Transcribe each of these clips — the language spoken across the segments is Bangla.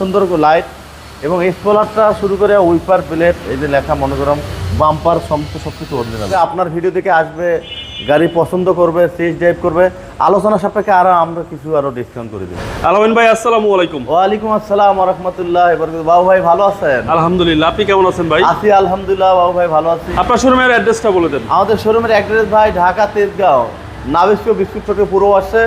সুন্দর লাইট এবং স্পলারটা শুরু করে উইপার প্লেট এই যে লেখা মনোগ্রাম বাম্পার সমস্ত সব কিছু অরিজিনাল আপনার ভিডিও দেখে আসবে গাড়ি পছন্দ করবে সিএস ড্রাইভ করবে আলোচনা সাপেক্ষে আরও আমরা কিছু আরও ডিসকাউন্ট করে দেবো। আলামিন ভাই আসসালামু আলাইকুম। ওয়ালাইকুম আসসালাম রহমতুল্লাহ এবার বাবু ভাই ভালো আছেন? আলহামদুলিল্লাহ আপনি কেমন আছেন ভাই? আছি আলহামদুলিল্লাহ বাবু ভাই ভালো আছি। আপনার শোরুমের অ্যাড্রেসটা বলে দেন। আমাদের শোরুমের অ্যাড্রেস ভাই ঢাকা তেজগাঁও। নাবিস্কো বিস্কুট থেকে পুরো আসছে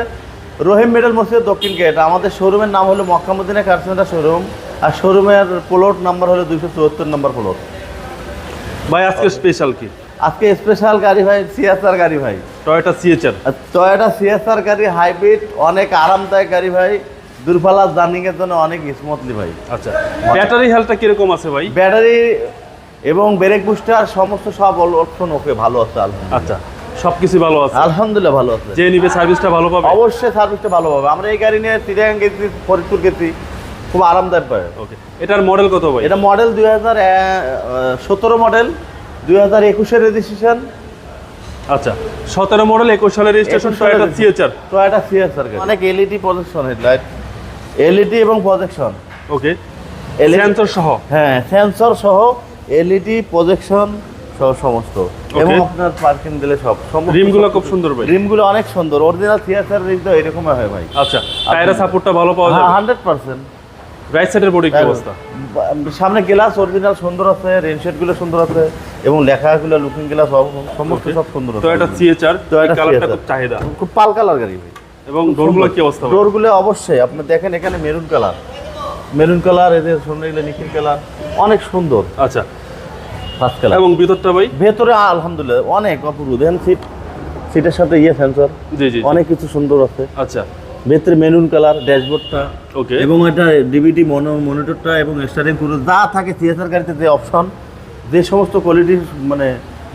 রহিম মেডেল মসজিদের দক্ষিণ গেট আমাদের শোরুমের নাম হলো মক্কামুদ্দিনা কার সেন্টার শোরুম আর শোরুমের প্লট নাম্বার হলো দুইশো চুয়াত্তর নম্বর প্লট ভাই আজকে স্পেশাল কি? আজকে স্পেশাল গাড়ি ভাই সিএসআর গাড়ি ভাই। টয়োটা সিএচআর টয়োটা সিএসআর গাড়ি হাইব্রিড অনেক আরামদায়ক গাড়ি ভাই। দূরপাল্লার জার্নিংয়ের জন্য অনেক স্মুথলি ভাই। আচ্ছা ব্যাটারি হেলথটা কীরকম আছে ভাই? ব্যাটারি এবং ব্রেক বুস্টার সমস্ত সব অপশন ওকে ভালো আছে আচ্ছা সবকিছু ভালো আছে। আলহামদুলিল্লাহ ভালো আছে। যে নিবে সার্ভিসটা ভালো পাবে। অবশ্যই সার্ভিসটা ভালো হবে আমরা এই গাড়ি নিয়ে চিটাগাং গেছি ফরিদপুর গেছি খুব আরামদায়ক পায় ওকে এটার মডেল কত ভাই? এটা মডেল দুই হাজার সতেরো মডেল দুই হাজার একুশের রেজিস্ট্রেশন আচ্ছা সতেরো মডেল একুশ সালের registration Toyota CHR Toyota CSR অনেক E LED projection headlight LED এবং প্রজেকশন ওকে সেন্সর সহ। হ্যাঁ সেন্সর সহ এলইডি প্রজেকশন সহ সমস্ত। এবং আপনার পার্কিং দিলে সব রিমগুলো খুব সুন্দর ভাই। রিমগুলো অনেক সুন্দর। অরিজিনাল সিএসআর রিম তো এরকমই হয় ভাই। আচ্ছা টায়ারের সাপোর্টটা ভালো পাওয়া হান্ড্রেড পার্সেন্ট রাইট সাইডের বডি কি অবস্থা? সামনে গ্লাস অরিজিনাল সুন্দর আছে রেনশেডগুলো সুন্দর আছে এবং লেখাগুলো লুকিং গ্লাস সমস্ত সব সুন্দর আছে। টয়োটা সিএচআর Toyota কালারটা খুব চাহিদা। খুব পাল কালার গাড়ি ভাই। এবং ডোরগুলো কি অবস্থা ডোরগুলো অবশ্যই আপনি দেখেন এখানে মেরুন কালার মেরুন কালার এদের সামনে নিখিল কালার অনেক সুন্দর। আচ্ছা ফার্স্ট কালার এবং ভিতরটা ভাই? ভেতরে আলহামদুলিল্লাহ অনেক অপূর্ব। দেখেন সিট সিটের সাথে ইয়ে সেন্সর জি জি অনেক কিছু সুন্দর আছে। আচ্ছা। ভেতরে মেরুন কালার ড্যাশবোর্ডটা ওকে এবং এটা ডিবিটি মনো মনিটরটা এবং স্টারিং পুরো যা থাকে সিএসআর গাড়িতে যে অপশন যে সমস্ত কোয়ালিটির মানে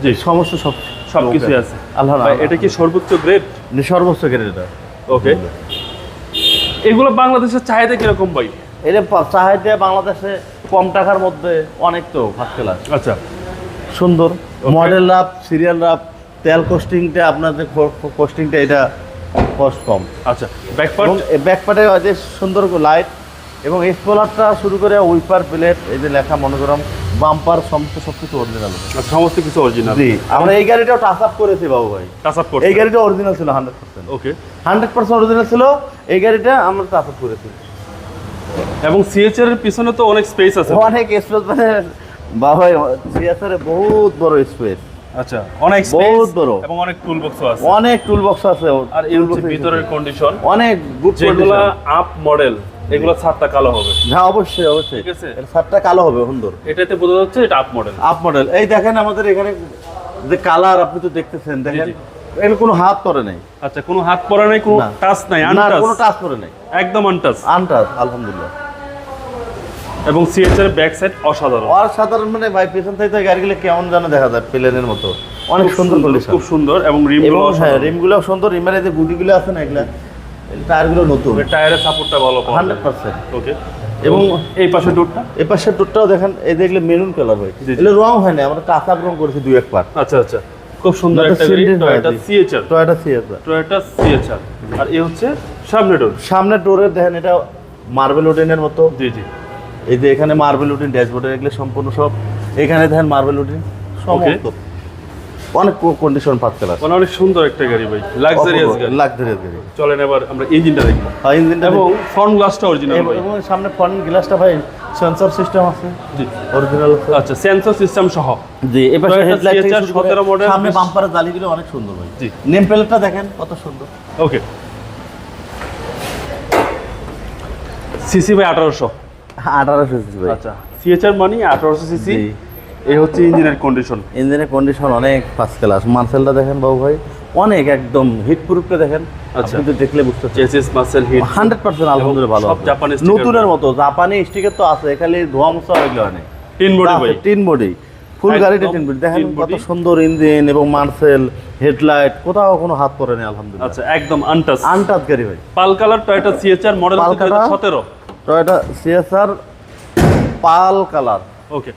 জি। সমস্ত সব সবকিছুই আছে। আল্লাহ এটা কি সর্বোচ্চ গ্রেড সর্বোচ্চ গ্রেড এটা। ওকে এগুলো বাংলাদেশের চাহিদা কীরকম ভাই? এটা চাহিদা বাংলাদেশে কম টাকার মধ্যে অনেক তো ফার্স্ট ক্লাস আচ্ছা। সুন্দর। মডেল রাপ সিরিয়াল রাপ তেল কোস্টিংটা আপনাদের কোস্টিংটা এটা কস্ট কম। আচ্ছা ব্যাক পার্ট এবং ব্যাকপাটে যে সুন্দর লাইট এবং স্পলারটা শুরু করে উইপার প্লেট এই যে লেখা মনোগ্রাম বাম্পার সমস্ত সব কিছু অরিজিনাল সমস্ত কিছু অরিজিনাল জি আমরা এই গাড়িটাও টাচ আপ করেছি বাবু ভাই। টাচ আপ করতে এই গাড়িটা অরিজিনাল ছিল hundred percent okay hundred percent original ছিল এই গাড়িটা আমরা টাচ আপ করেছি। এবং সিএচআর এর পিছনে তো অনেক স্পেস আছে। অনেক স্পেস মানে বাবা সিএসআর বহুত বড় স্পেস আচ্ছা অনেক বহুত বড়। এবং অনেক টুল বক্স আছে। অনেক টুল বক্স আছে। আর এই হচ্ছে ভিতরের কন্ডিশন অনেক গুড যেগুলা আপ মডেল এগুলো ছাদটা কালো হবে। হ্যাঁ অবশ্যই অবশ্যই। ঠিক আছে। এর সাতটা কালো হবে সুন্দর। এটাতে বোঝা যাচ্ছে এটা আপ মডেল আপ মডেল এই দেখেন আমাদের এখানে যে কালার আপনি তো দেখতেছেন দেখেন। এর কোনো হাত পরে নাই। আচ্ছা কোনো হাত পরে নাই কোনো টাচ নাই আনটাচ কোনো টাচ পরে নাই। একদম আনটাচ আনটাচ আলহামদুলিল্লাহ। এবং সিএচআর এর ব্যাক সাইড অসাধারণ। আর সাধারণ মানে ভাই পেছন থেকে গাড়িগুলো কেমন যেন দেখা যায় প্লেনের মতো। অনেক সুন্দর কন্ডিশন খুব সুন্দর এবং রিম এবং হ্যাঁ রিমগুলো সুন্দর রিমের এই যে গুটিগুলো আছে না এগুলা টায়ারগুলো নতুন। টায়ারের সাপোর্টটা ভালো পাওয়া হান্ড্রেড পার্সেন্ট। ওকে এবং এই পাশে ডোরটা এ পাশের টুটটাও দেখেন এই দেখলে মেরুন কালার জি। এগুলো রং হয় না আমরা আপ রং করেছি দুই এক পার। আচ্ছা আচ্ছা। খুব সুন্দর একটা গাড়ি silver টয়োটা হয়, সিএচআর টয়োটা সিএচআর আর এই হচ্ছে সামনে ডোর সামনে ডোরে দেখেন এটা মার্বেল উডেনের মতো। জি জি। এই যে এখানে মার্বেল উডিন ড্যাশবোর্ডে এগুলো সম্পূর্ণ সব। এখানে দেখেন মার্বেল উডিন সমস্ত। অনেক কন্ডিশন পাচ্ছে না মানে অনেক সুন্দর একটা গাড়ি ভাই লাক্সারিয়াস গাড়ি। লাক্সারিয়াস গাড়ি। চলেন এবার আমরা ইঞ্জিনটা দেখব আর ইঞ্জিনটা এবং ফ্রন্ট গ্লাসটা অরিজিনাল এবং ভাই। এবং সামনে ফ্রন্ট গ্লাসটা ভাই সেন্সর সিস্টেম আছে। জি। অরিজিনাল আচ্ছা সেন্সর সিস্টেম সহ। জি এবার হেডলাইট থেকে CHR 17 model সামনে বাম্পারের জালিগুলো অনেক সুন্দর ভাই। জি। নেম প্লেটটা দেখেন কত সুন্দর। ওকে সিসি ভাই আঠারোশো। আঠারোশো সিসি আচ্ছা সিএচআর মানি আঠারোশো সিসি? এই হচ্ছে ইঞ্জিনের কন্ডিশন ইঞ্জিনের কন্ডিশন অনেক ফার্স্ট ক্লাস মার্সেলটা দেখেন বাবু ভাই অনেক একদম হিট প্রুফটা দেখেন। আচ্ছা। আপনি তো দেখলে বুঝতে চেসিস মাসেল হিট হান্ড্রেড পার্সেন্ট আলহামদুলিল্লাহ ভালো সব জাপানি নতুনের মতো জাপানি স্টিকার তো আছে খালি ধোয়া মোছা এগুলো অনেক তিন বডি ভাই। তিন বডি ফুল গাড়িটা তিন বডি দেখেন কত সুন্দর ইঞ্জিন এবং মার্সেল হেডলাইট কোথাও কোনো হাত পরে নেই আলহামদুলিল্লাহ। আচ্ছা একদম আনটাচ আনটাচ গাড়ি ভাই। Pearl colour Toyota CHR model pearl colour? সতেরো। Toyota CSR pearl colour. Okay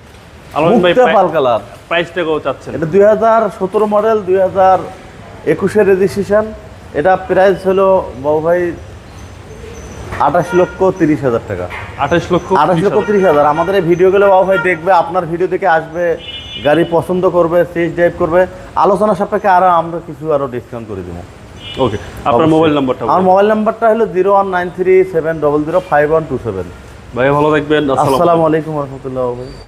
মুক্তা পাল কালার। প্রাইসটা কত চাচ্ছেন? এটা দুই হাজার সতেরো মডেল দুই হাজার একুশের রেজিস্ট্রেশন এটা প্রাইস হলো বাবু ভাই আঠাশ লক্ষ তিরিশ হাজার টাকা। আঠাশ লক্ষ আঠাশ লক্ষ। তিরিশ হাজার। আমাদের এই ভিডিওগুলো বাবু ভাই দেখবে আপনার ভিডিও দেখে আসবে গাড়ি পছন্দ করবে টেস্ট ড্রাইভ করবে। আলোচনা সাপেক্ষে আরও আমরা কিছু আরও ডিসকাউন্ট করে দেবো। ওকে আপনার মোবাইল নাম্বারটা আমার মোবাইল নাম্বারটা হলো zero one nine three seven double zero five one two seven ভাই ভালো থাকবেন। আসসালামু আলাইকুম। রহমতুল্লাহ ভাই